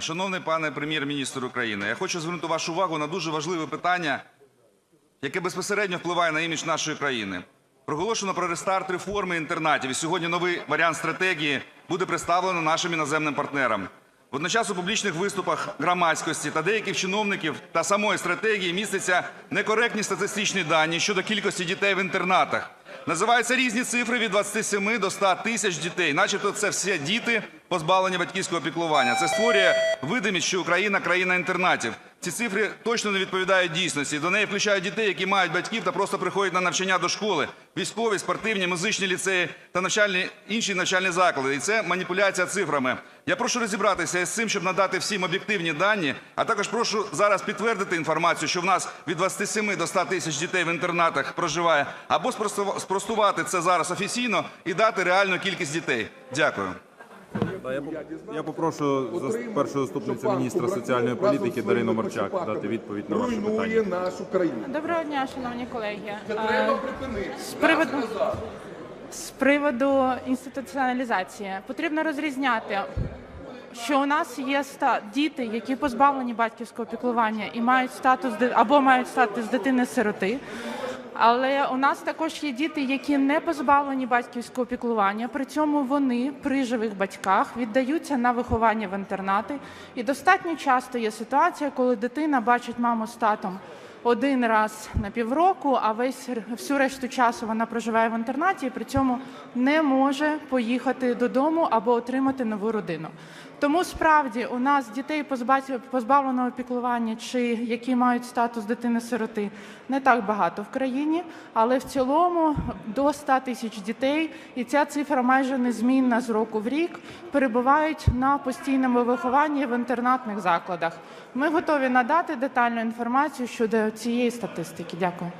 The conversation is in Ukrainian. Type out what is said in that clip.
Шановний пане прем'єр-міністр України, я хочу звернути вашу увагу на дуже важливе питання, яке безпосередньо впливає на імідж нашої країни. Проголошено про рестарт реформи інтернатів, і сьогодні новий варіант стратегії буде представлено нашим іноземним партнерам. Водночас у публічних виступах громадськості та деяких чиновників та самої стратегії містяться некоректні статистичні дані щодо кількості дітей в інтернатах. Називаються різні цифри від 27 до 100 тисяч дітей, начебто це всі діти позбавлені батьківського піклування. Це створює видимість, що Україна країна інтернатів. Ці цифри точно не відповідають дійсності. До неї включають дітей, які мають батьків та просто приходять на навчання до школи, військові, спортивні, музичні ліцеї та навчальні інші навчальні заклади. І це маніпуляція цифрами. Я прошу розібратися із цим, щоб надати всім об'єктивні дані. А також прошу зараз підтвердити інформацію, що в нас від 27 до 100 тисяч дітей в інтернатах проживає, або спростува- спростувати це зараз офіційно і дати реальну кількість дітей. Дякую. Я, попрошу першу заступницю міністра соціальної політики Дарину Марчак дати відповідь на ваше руйнує питання. нашу країну. Доброго дня, шановні колеги. Е, треба припинити. З приводу, з приводу інституціоналізації потрібно розрізняти, що у нас є ста- діти, які позбавлені батьківського піклування і мають статус або мають статус дитини-сироти. Але у нас також є діти, які не позбавлені батьківського піклування. При цьому вони при живих батьках віддаються на виховання в інтернати. І достатньо часто є ситуація, коли дитина бачить маму з татом один раз на півроку, а весь всю решту часу вона проживає в інтернаті і при цьому не може поїхати додому або отримати нову родину. Тому справді у нас дітей позба- позбавленого піклування чи які мають статус дитини-сироти не так багато в країні, але в цілому до 100 тисяч дітей, і ця цифра майже незмінна з року в рік, перебувають на постійному вихованні в інтернатних закладах. Ми готові надати детальну інформацію щодо цієї статистики. Дякую.